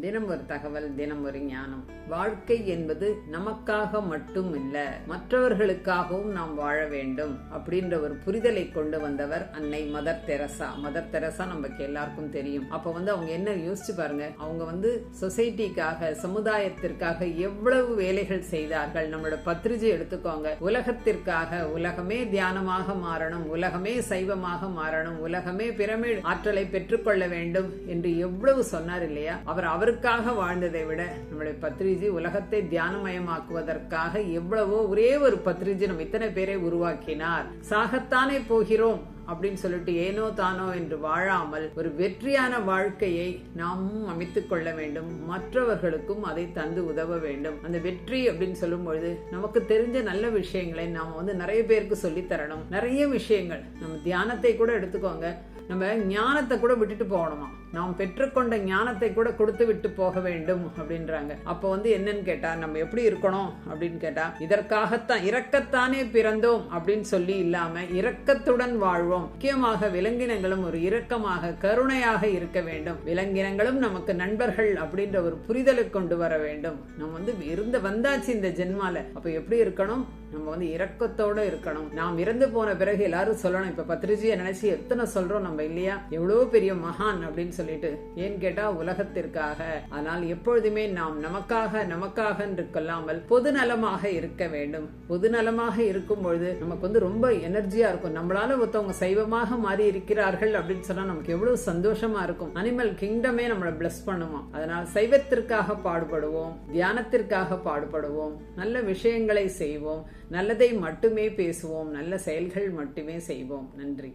தினம் ஒரு தகவல் தினம் ஒரு ஞானம். வாழ்க்கை என்பது நமக்காக மட்டும் இல்ல மற்றவர்களுக்காகவும் நாம் வாழ வேண்டும் அப்படின்ற ஒரு புரிதலை கொண்டு வந்தவர் அன்னை மதர் தெரசா. மதர் தெரசா நமக்கு எல்லாருக்கும் தெரியும். அப்ப வந்து அவங்க என்ன யோசிச்சு பாருங்க அவங்க வந்து சொசைட்டிக்காக சமுதாயத்திற்காக எவ்வளவு வேலைகள் செய்தார்கள். நம்மளோட பத்திரிஜை எடுத்துக்கோங்க. உலகத்திற்காக உலகமே தியானமாக மாறணும் உலகமே சைவமாக மாறணும் உலகமே பிரமிழ் ஆற்றலை பெற்றுக்கொள்ள வேண்டும் என்று எவ்வளவு சொன்னார் இல்லையா? அவர் அவர் அவருக்காக வாழ்ந்ததை விட நம்முடைய பத்ரிஜி உலகத்தை தியானமயமாக்குவதற்காக எவ்வளவோ ஒரே ஒரு பத்ரிஜி நம்ம இத்தனை பேரை உருவாக்கினார். சாகத்தானே போகிறோம் அப்படின்னு சொல்லிட்டு ஏனோ தானோ என்று வாழாமல் ஒரு வெற்றியான வாழ்க்கையை நாமும் அமைத்துக் கொள்ள வேண்டும். மற்றவர்களுக்கும் அதை தந்து உதவ வேண்டும். அந்த வெற்றி அப்படின்னு சொல்லும் பொழுது நமக்கு தெரிஞ்ச நல்ல விஷயங்களை நாம வந்து நிறைய பேருக்கு சொல்லி தரணும். நிறைய விஷயங்கள். நம்ம தியானத்தை கூட எடுத்துக்கோங்க. நம்ம ஞானத்தை கூட விட்டுட்டு போகணுமா? நாம் பெற்றுக்கொண்ட ஞானத்தை கூட கொடுத்து விட்டு போக வேண்டும் அப்படின்றாங்க. அப்போ வந்து என்னன்னு கேட்டா நம்ம எப்படி இருக்கணும் அப்படின்னு கேட்டா இதற்காகத்தான் இரக்கத்தானே பிறந்தோம் அப்படின்னு சொல்லி இல்லாம இரக்கத்துடன் வாழ்வோம். முக்கியமாக விலங்கினங்களும் ஒரு இரக்கமாக கருணையாக இருக்க வேண்டும். விலங்கினங்களும் நமக்கு நண்பர்கள் அப்படின்ற ஒரு புரிதலை கொண்டு வர வேண்டும். நம்ம வந்து இருந்த வந்தாச்சு இந்த ஜென்மால. அப்ப எப்படி இருக்கணும்? நம்ம வந்து இரக்கத்தோட இருக்கணும். நாம் இறந்து போன பிறகு எல்லாரும் சொல்லணும் இப்ப பத்ரிஜியை நினைச்சு எத்தனை சொல்றோம் நம்ம இல்லையா? எவ்வளவு பெரிய மகான் அப்படின்னு சொல்லிட்டு ஏன் கேட்டா உலகத்திற்காக? ஆனால் எப்பொழுதுமே நாம் நமக்காக நமக்காக என்று கொள்ளாமல் பொது நலமாக இருக்க வேண்டும். பொது நலமாக இருக்கும் பொழுது நமக்கு வந்து ரொம்ப எனர்ஜியா இருக்கும். நம்மளால ஒருத்தவங்க சைவமாக மாறி இருக்கிறார்கள் அப்படின்னு சொன்னா நமக்கு எவ்வளவு சந்தோஷமா இருக்கும். அனிமல் கிங்டமே நம்மளை பிளஸ் பண்ணுமா அதனால் சைவத்திற்காக பாடுபடுவோம் தியானத்திற்காக பாடுபடுவோம் நல்ல விஷயங்களை செய்வோம் நல்லதை மட்டுமே பேசுவோம் நல்ல செயல்கள் மட்டுமே செய்வோம். நன்றி.